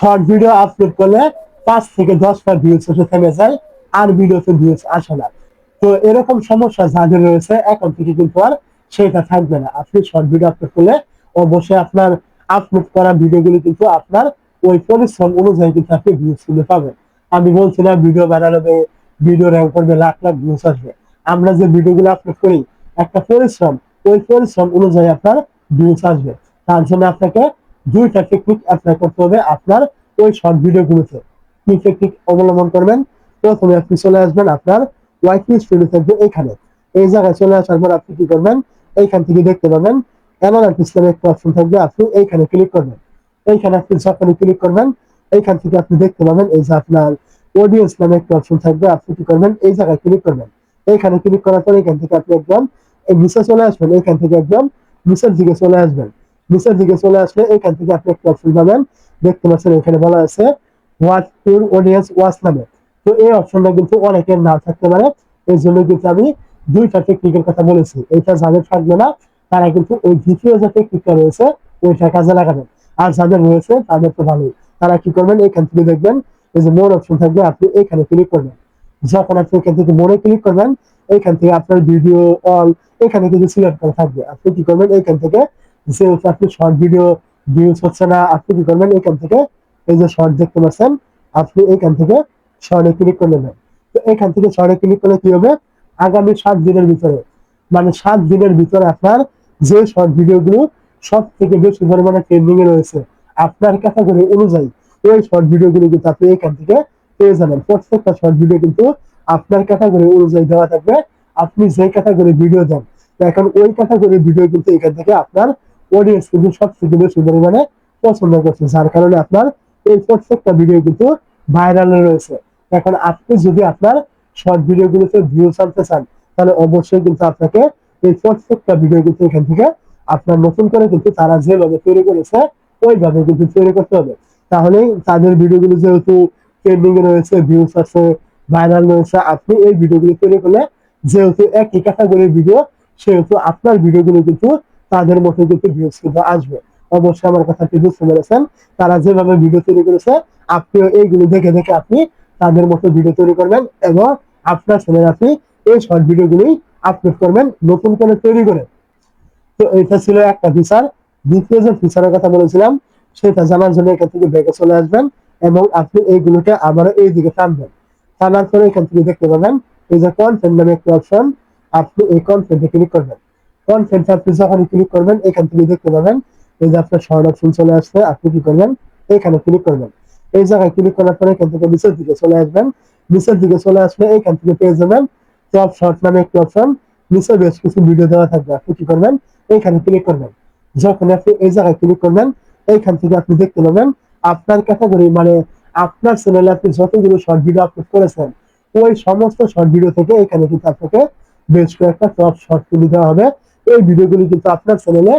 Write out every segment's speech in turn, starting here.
Short video upload করলে পাঁচ থেকে দশটা ভিউজ এসে থেমে যায়, আর ভিডিওতে ভিউজ আসে না। তো এরকম সমস্যা যাদের রয়েছে, এখন থেকে কিন্তু আর সেটা থাকবে না। আপনি শর্ট ভিডিও আপলোড করলে অবশ্যই আপনার আপলোড করা ভিডিওগুলি কিন্তু আপনার ওই পরিশ্রম অনুযায়ী কিন্তু আপনি ভিউজগুলো পাবেন। আমি বলছিলাম ভিডিও বানাবে ভিডিও র্যাঙ্ক করবে লাখ লাখ ভিউজ আসবে। আমরা যে ভিডিওগুলো আপলোড করি, একটা পরিশ্রম, ওই পরিশ্রম অনুযায়ী আপনার ভিউজ আসবে। তার জন্য আপনাকে দুইটা টেকনিক অ্যাপ্লাই করতে হবে আপনার ওই শর্ট ভিডিওগুলোতে কি টেকনিক অবলম্বন করবেন? প্রথমে আপনি চলে আসবেন আপনার হোয়াইট লিস্ট স্টুডিও থাকবে এখানে। এই জায়গায় চলে আসার পর আপনি কি করবেন? এইখান থেকে দেখতে পাবেন অ্যানালাইটিক্স নামে একটা অপশন থাকবে, আপনি এইখানে ক্লিক করবেন। এইখানে আপনি যখনই ক্লিক করবেন, এইখান থেকে আপনি দেখতে পাবেন এই যে আপনার অডিয়েন্স নামে একটা অপশন থাকবে, আপনি কি করবেন? এই জায়গায় ক্লিক করবেন। এইখানে ক্লিক করার পর এখান থেকে আপনি একদম নিচে চলে আসবেন, এইখান থেকে একদম নিচের দিকে চলে আসবেন। দিকে চলে আসলে এখান থেকে আপনি একটা অপশন পাবেন। দেখতে পাচ্ছেন এখানে বলা আছে ইউর অডিয়েন্স ওয়াচ নামে তো এই অপশনটা কিন্তু অনেকের না থাকতে পারে। এই জন্য কিন্তু আমি দুইটা টেকনিকের কথা বলেছি। এইটা যাদের থাকবে না, তারা কিন্তু ওই দ্বিতীয় যে টেকনিকটা রয়েছে, ওইটা কাজে লাগাবেন। আর যাদের রয়েছে, তাদের তো ভালোই। তারা কি করবেন? এখান থেকে দেখবেন এই যে মোর অপশন থাকবে, আপনি এখানে ক্লিক করবেন। যখন আপনি এখান থেকে মোড়ে ক্লিক করবেন, এখান থেকে আপনার ভিডিও অল এখানে কিন্তু সিলেক্ট করা থাকবে। আপনি কি করবেন? এখান থেকে যেহেতু আপনি শর্ট ভিডিও ভিউজ হচ্ছে না, আপনি কি করবেন এখান থেকে? এই যে শর্ট দেখতে পাচ্ছেন, আপনি এখান থেকে শর্টে ক্লিক করে নেবেন। তো থেকে শর্টে ক্লিক করলে কি হবে? আগামী সাত দিনের ভিতরে মানে সাত দিনের ভিতরে আপনার যে শর্ট ভিডিওগুলো সব থেকে বেশি পরিমাণে ট্রেন্ডিং এ রয়েছে, আপনার ক্যাটাগরি অনুযায়ী ওই শর্ট ভিডিওগুলো কিন্তু আপনি এখান থেকে পেয়ে যাবেন। প্রত্যেকটা শর্ট ভিডিও কিন্তু আপনার ক্যাটাগরি অনুযায়ী দেওয়া থাকবে। আপনি যে ক্যাটাগরি ভিডিও দেন, এখন ওই ক্যাটাগরি ভিডিও কিন্তু এখান থেকে আপনার অডিয়েন্স কিন্তু সব থেকে বেশি পরিমাণে পছন্দ করছে, যার কারণে আপনার এই প্রত্যেকটা ভিডিও কিন্তু ভাইরালে রয়েছে। এখন আপনি যদি আপনার শর্ট ভিডিও গুলোতে ভিউজ আনতে চান, তাহলে অবশ্যই কিন্তু আপনাকে এই প্রত্যেকটা ভিডিও কিন্তু এখান থেকে আপনার নতুন করে কিন্তু তারা যেভাবে তৈরি করেছে, ওইভাবে কিন্তু তৈরি করতে হবে। তাহলেই তাদের ভিডিওগুলো যেহেতু ট্রেন্ডিং এ রয়েছে ভিউজ আছে ভাইরাল রয়েছে, আপনি এই ভিডিওগুলো তৈরি করলে যেহেতু একই ক্যাটাগরির ভিডিও সেহেতু আপনার ভিডিওগুলো কিন্তু তাদের মতো কিন্তু ভিউজ কিন্তু আসবে। অবশ্যই আমার কথাটি বুঝতে পেরেছেন। তারা যেভাবে ভিডিও তৈরি করেছে, আপনিও এইগুলো দেখে দেখে আপনি তাদের মতো ভিডিও তৈরি করবেন এবং আপনার চ্যানেলে আপনি এই শর্ট ভিডিওগুলি আপলোড করবেন নতুন করে তৈরি করে। তো এটা ছিল একটা ফিচার দ্বিতীয় যে ফিচারের কথা বলেছিলাম, সেটা জানার জন্য এখান থেকে ব্যাগে চলে আসবেন এবং আপনি এইগুলোকে আবারও এই দিকে টানবেন। টানার পরে এখান থেকে দেখতে পাবেন, এই যে কন্টেন্ট নামে একটা অপশন আপনি এই কন্টেন্টে ক্লিক করবেন। আপনি যখন ক্লিক করবেন, এখান থেকে দেখতে পাবেন এই যে আপনার শর্ট অপশন চলে আসছে, আপনি কি করবেন? এখানে ক্লিক করবেন। এই জায়গায় ক্লিক করার পরে এখান থেকে নিচের দিকে চলে আসবেন। নিচের দিকে চলে আসলে থেকে পেয়ে যাবেন টপ শর্ট নামে একটি অপশন নিচে বেশ কিছু ভিডিও দেওয়া থাকবে, আপনি কি করবেন? ক্লিক করবেন। যখন আপনি এই জায়গায় ক্লিক করবেন এইখান থেকে আপনি দেখতে পাবেন আপনার ক্যাটাগরি মানে আপনার চ্যানেলে আপনি যতগুলো শর্ট ভিডিও আপলোড করেছেন, ওই সমস্ত শর্ট ভিডিও থেকে এখানে কিন্তু আপনাকে বেশ কয়েকটা টপ শর্ট তুলে দেওয়া হবে। এই ভিডিওগুলি কিন্তু আপনার চ্যানেলে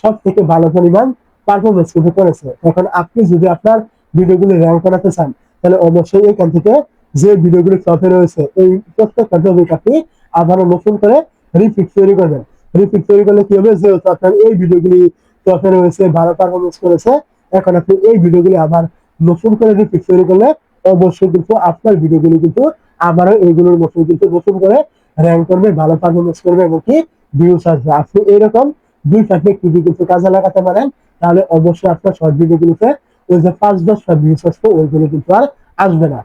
সব থেকে ভালো পরিমাণ পারফরমেন্স কিন্তু করেছে। এখন আপনি যদি আপনার ভিডিওগুলি র্যাঙ্ক করাতে চান, তাহলে অবশ্যই এখান থেকে যে ভিডিওগুলি টপে রয়েছে, এই প্রত্যেকটা টপিক আপনি আবারও নতুন করে রিপিট তৈরি করবেন। রিপিট তৈরি করলে কি হবে? যেহেতু আপনার এই ভিডিওগুলি টপে রয়েছে, ভালো পারফরমেন্স করেছে, এখন আপনি এই ভিডিওগুলি আবার নতুন করে রিপিট তৈরি করলে অবশ্যই কিন্তু আপনার ভিডিওগুলি কিন্তু আবারও এইগুলোর মতো কিন্তু নতুন করে র্যাঙ্ক করবে, ভালো পারফরমেন্স করবে, এবং কি ভিউস আসবে আপনি এরকম দুইটা আপনি কিন্তু কাজে লাগাতে পারেন, তাহলে অবশ্যই আপনার শর্ট ভিডিওগুলোতে ওই যে পাঁচ দশটা ভিউস আসবে ওইগুলো কিন্তু আর আসবে না।